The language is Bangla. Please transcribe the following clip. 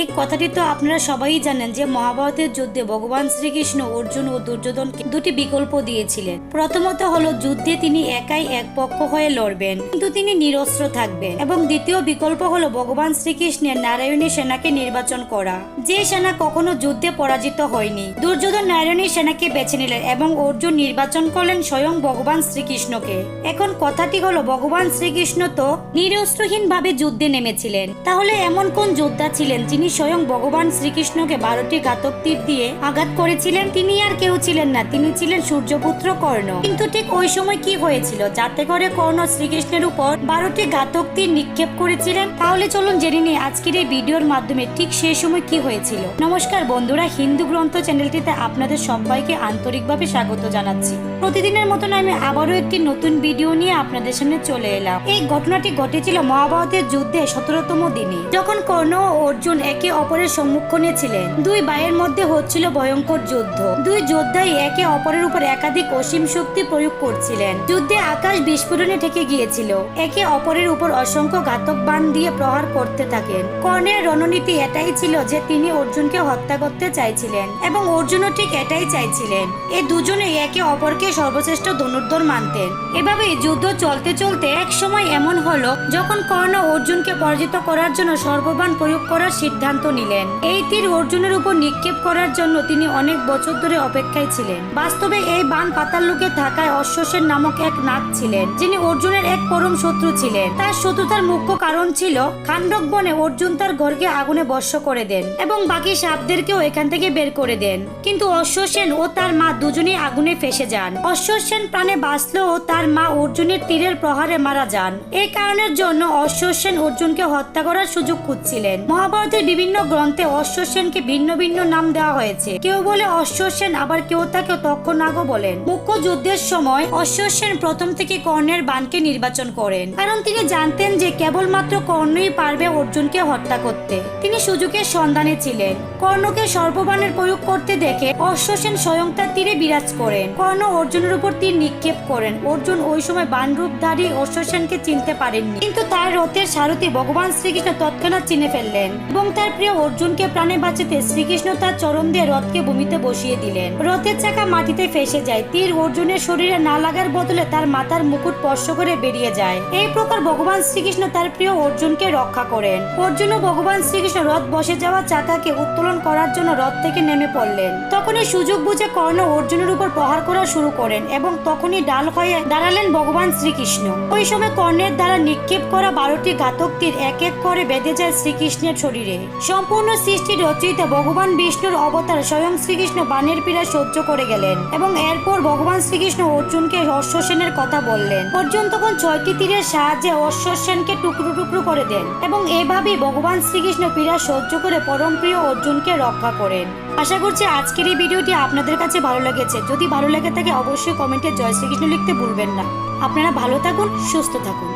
এই কথাটি তো আপনারা সবাই জানেন যে মহাভারতের যুদ্ধে ভগবান শ্রীকৃষ্ণ অর্জুন ও দুর্যোধনকে দুটি বিকল্প দিয়েছিলেন। প্রথমত হলো যুদ্ধে তিনি একাই এক পক্ষ হয়ে লড়বেন, কিন্তু তিনি নিরস্ত্র থাকবেন এবং দ্বিতীয় বিকল্প হলো ভগবান শ্রীকৃষ্ণের নারায়ণী সেনাকে নির্বাচন করা। যে সেনা কখনো যুদ্ধে পরাজিত হয়নি, দুর্যোধন নারায়ণী সেনাকে বেছে নিলেন এবং অর্জুন নির্বাচন করলেন স্বয়ং ভগবান শ্রীকৃষ্ণকে। এখন কথাটি হলো ভগবান শ্রীকৃষ্ণ তো নিরস্ত্রহীন ভাবে যুদ্ধে নেমেছিলেন, তাহলে এমন কোন যোদ্ধা ছিলেন যিনি স্বয়ং ভগবান শ্রীকৃষ্ণকে বারোটি ঘাতক তীর দিয়ে আঘাত করেছিলেন। তিনি আর কেউ ছিলেন না, তিনি ছিলেন সূর্যপুত্র কর্ণ। কিন্তু ঠিক ওই সময় কি হয়েছিল? যাতে করে কর্ণ শ্রীকৃষ্ণের উপর বারোটি ঘাতক তীর নিক্ষেপ করেছিলেন। তাহলে চলুন জেনে নিই আজকের এই ভিডিওর মাধ্যমে ঠিক সেই সময় কি হয়েছিল। নমস্কার বন্ধুরা, হিন্দু গ্রন্থ চ্যানেলটিতে আপনাদের সবাইকে আন্তরিকভাবে স্বাগত জানাচ্ছি। প্রতিদিনের মতন আমি আবারও একটি নতুন ভিডিও নিয়ে আপনাদের সামনে চলে এলাম। এই ঘটনাটি ঘটেছিল মহাভারতের যুদ্ধে সতেরোতম দিনে। যখন কর্ণ অর্জুন একে অপরের সম্মুখীনে ছিলেন। দুই ভাইয়ের মধ্যে হচ্ছিল ভয়ঙ্কর যুদ্ধ। দুই যোদ্ধাই একে অপরের উপর একাধিক অসীম শক্তি প্রয়োগ করছিলেন। যুদ্ধে আকাশ বিস্ফোরণে ঠেকে গিয়েছিল। একে অপরের উপর অসংখ্য ঘাতক বান দিয়ে প্রহার করতে থাকেন। কর্ণের রণনীতি এটাই ছিল যে তিনি অর্জুনকে হত্যা করতে চাইছিলেন এবং অর্জুনও ঠিক এটাই চাইছিলেন। এই দুজনে একে অপরকে সর্বশ্রেষ্ঠ ধনুর্ধর মানতেন। এভাবে যুদ্ধ চলতে চলতে এক সময় এমন হলো, যখন কর্ণ অর্জুনকে পরাজিত করার জন্য সর্ববান প্রয়োগ করার সিদ্ধান্ত নিলেন। এই তীর অর্জুনের উপর নিক্ষেপ করার জন্য তিনি অনেক বছর ধরে অপেক্ষায় ছিলেন। বাস্তবে এই বান পাতাল লোকে থাকায় অশ্বসেন নামক এক নাগ ছিলেন, যিনি অর্জুনের এক পরম শত্রু ছিলেন। তার শত্রুতার মুখ্য কারণ ছিল খান্ডক বনে অর্জুন তার ঘরকে আগুনে বর্ষ করে দেন এবং বাকি সাপদেরকেও এখান থেকে বের করে দেন। কিন্তু অশ্বসেন ও তার মা দুজনেই আগুনে ফেসে যান। অশ্বসেন প্রাণে বাঁচলেও তার মা অর্জুনের তীরের প্রহারে মারা যান। এই কারণের জন্য অশ্বসেন অর্জুনকে হত্যা করার সুযোগ খুঁজছিলেন। মহাভারতের বিভিন্ন গ্রন্থে অশ্বসেনকে ভিন্ন ভিন্ন নাম দেওয়া হয়েছে। কেউ বলে অশ্বসেন, আবার কেউ তাকে তক্ষনাগও বলেন। মুখ্য যুদ্ধের সময় অশ্বসেন প্রথম থেকে কর্ণের বানকে নির্বাচন করেন। কারণ তিনি জানতেন যে কেবলমাত্র কর্ণই পারবে অর্জুনকে হত্যা করতে। তিনি সুযোগের সন্ধানে ছিলেন। কর্ণকে সর্ববানের প্রয়োগ করতে দেখে অশ্বসেন স্বয়ং তার তীরে বিরাজ করেন। কর্ণ অর্জুনের উপর তীর নিক্ষেপ করেন। অর্জুন ওই সময় বানরূপধারী অশ্বসেনকে চিনতে পারেননি। কিন্তু তার রথের সারথি ভগবান শ্রীকৃষ্ণ তৎক্ষণাৎ চিনে ফেললেন এবং তার প্রিয় অর্জুনকে প্রাণে বাঁচাতে শ্রীকৃষ্ণ তার চরণ দিয়ে রথকে ভূমিতে বসিয়ে দিলেন। রথের চাকা মাটিতে ফেসে যায়। তীর অর্জুনের শরীরে না লাগার বদলে তার মাথার মুকুট স্পর্শ করে বেরিয়ে যায়। এই প্রকার ভগবান শ্রীকৃষ্ণ তার প্রিয় অর্জুনকে রক্ষা করেন। অর্জুন ও ভগবান শ্রীকৃষ্ণ রথ বসে যাওয়া চাকাকে উত্তোলন করার জন্য রথ থেকে নেমে পড়লেন। তখনই সুযোগ বুঝে কর্ণ অর্জুনের উপর প্রহার করা শুরু করেন এবং তখনই ডাল হয়ে দাঁড়ালেন ভগবান শ্রীকৃষ্ণ। ওই সময় কর্ণের দ্বারা নিক্ষেপ করা বারোটি ঘাতক তীর এক এক করে বেঁধে যায় শ্রীকৃষ্ণের শরীরে। সম্পূর্ণ সৃষ্টি রচয়িতা ভগবান বিষ্ণুর অবতার স্বয়ং শ্রীকৃষ্ণ বানের পীড়া সহ্য করে গেলেন এবং এরপর ভগবান শ্রীকৃষ্ণ অর্জুনকে অশ্বসেনের কথা বললেন। অর্জুন তখন ছয়টি তীরের সাহায্যে অশ্বসেনকে টুকরো টুকরো করে দেন এবং এভাবেই ভগবান শ্রীকৃষ্ণ পীড়া সহ্য করে পরম প্রিয় অর্জুনকে রক্ষা করেন। আশা করছি আজকের এই ভিডিওটি আপনাদের কাছে ভালো লেগেছে। যদি ভালো লেগে থাকে অবশ্যই কমেন্টে জয় শ্রীকৃষ্ণ লিখতে ভুলবেন না। আপনারা ভালো থাকুন, সুস্থ থাকুন।